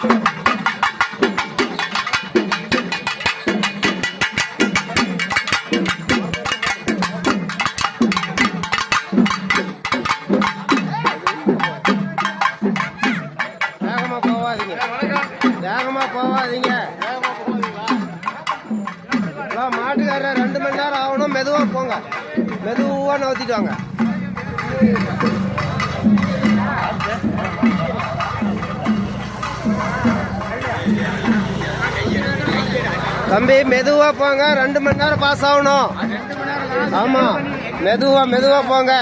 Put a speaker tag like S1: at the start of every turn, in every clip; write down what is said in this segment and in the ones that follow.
S1: வேகமா போவாதீங்க. வேகமா போவாதீங்க. அதான் மாட்டுக்காரர் ரெண்டு மணி நேரம் ஆகணும். மெதுவாக போங்க. மெதுவா நவுத்திட்டு வாங்க. தம்பி மெதுவா போங்க. ரெண்டு மணி நேரம் பாஸ் ஆகணும். ஆமா. மெதுவா மெதுவா போங்க.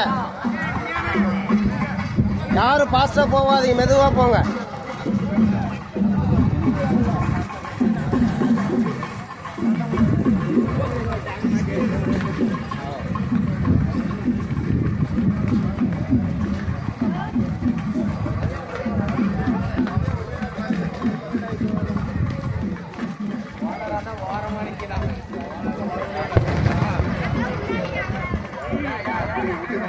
S1: யாரும் பாஸ்டா போவாதீங்க. மெதுவா போங்க.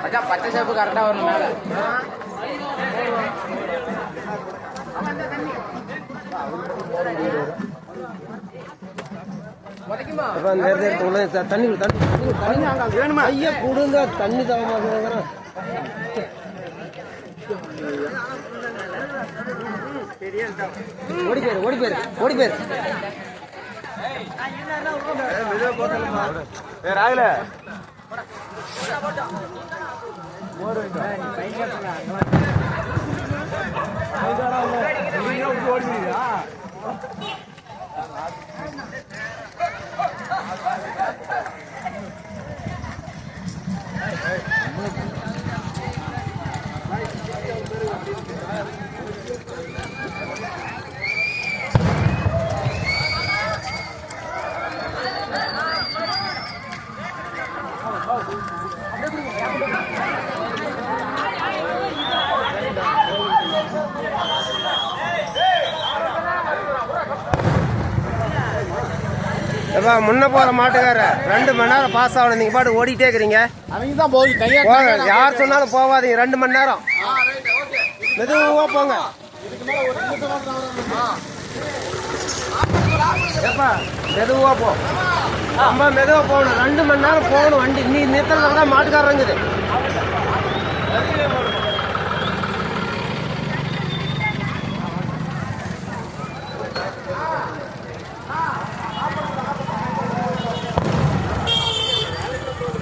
S2: அதான் பச்சை சேப்பு கரெக்டா வரணும்
S1: த- தண்ணி தண்ணி தண்ணி வேணுமா ஐயா கொடுங்க தண்ணி தர ஓடி போயிரு ஓடி போயிரு ஓடி போயிரு
S3: ராகுல
S1: எப்பா முன்ன போற மாட்டுக்கார ரெண்டு மணி நேரம் பாஸ் ஆகணும். நீங்க பாட்டு ஓடிட்டே இருக்கிறீங்க. யார் சொன்னாலும் போவாதீங்க. ரெண்டு மணி நேரம். மெதுவா போங்க. எப்பா மெதுவா போ. ரொம்ப மெதுவா போகணும். ரெண்டு மணி நேரம் போகணும் வண்டி. நீ நிறுத்தல தான் மாட்டுக்காரங்குது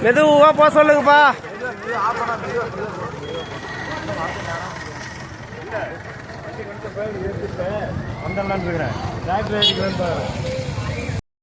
S1: மெதுவா போக சொல்லுங்கப்பா.
S3: வந்தலான்னு இருக்கிறேன். டிராக்டர்